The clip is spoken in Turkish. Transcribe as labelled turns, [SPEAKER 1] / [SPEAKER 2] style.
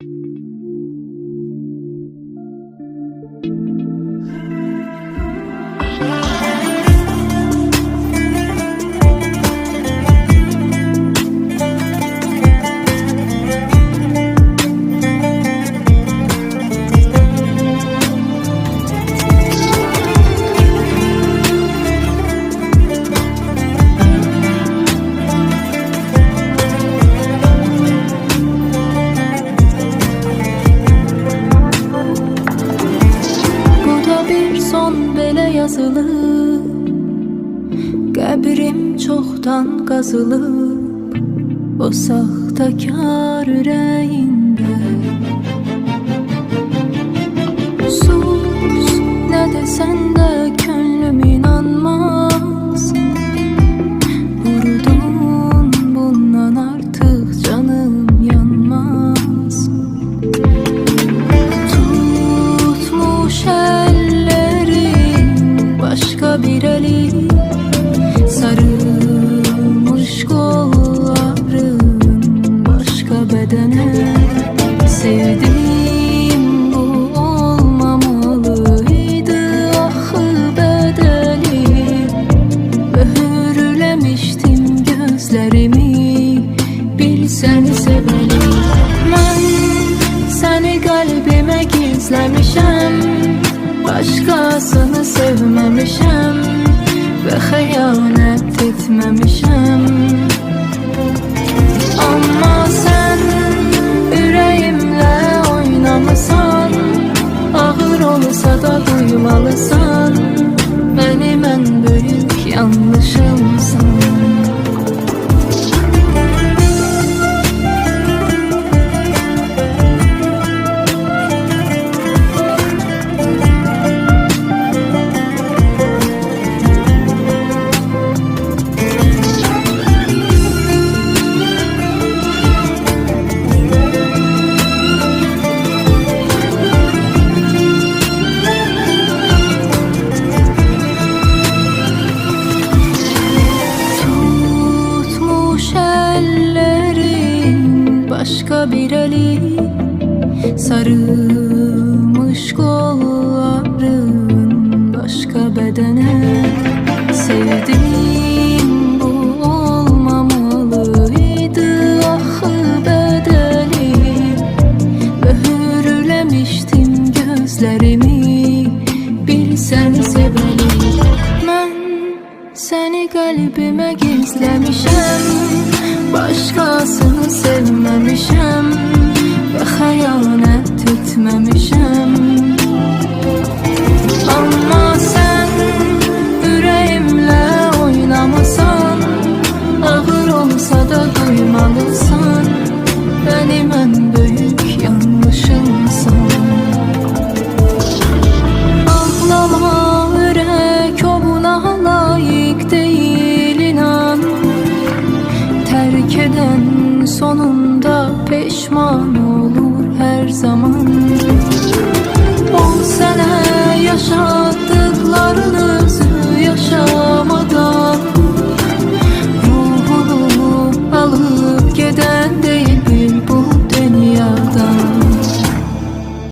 [SPEAKER 1] Thank you. Yazılıb Qəbrim çoxdan qazılıb O saxtakar ürəyində Sus, nə desən gözlerimi Bilsen seveli Ben seni kalbime gizlemişim Başkasını sevmemişim Ve hayanet etmemişim Ama sen yüreğimle oynamasan Ağır olsa da duymalısan Benim en büyük yanlışımsın başka bir eli Sarılmış kolların başka bedene. Sevdiğim bu olmamalıydı ahı bedeli. Mühürlemiştim gözlerimi Bilsen seveli Ben seni kalbime gizlemişim Başkasını sevmemişim Ve hayanet etmemişim. Ama sen yüreğimle oynamasan Ağır olsa da duymalısan Benim Terk eden sonunda pişman olur her zaman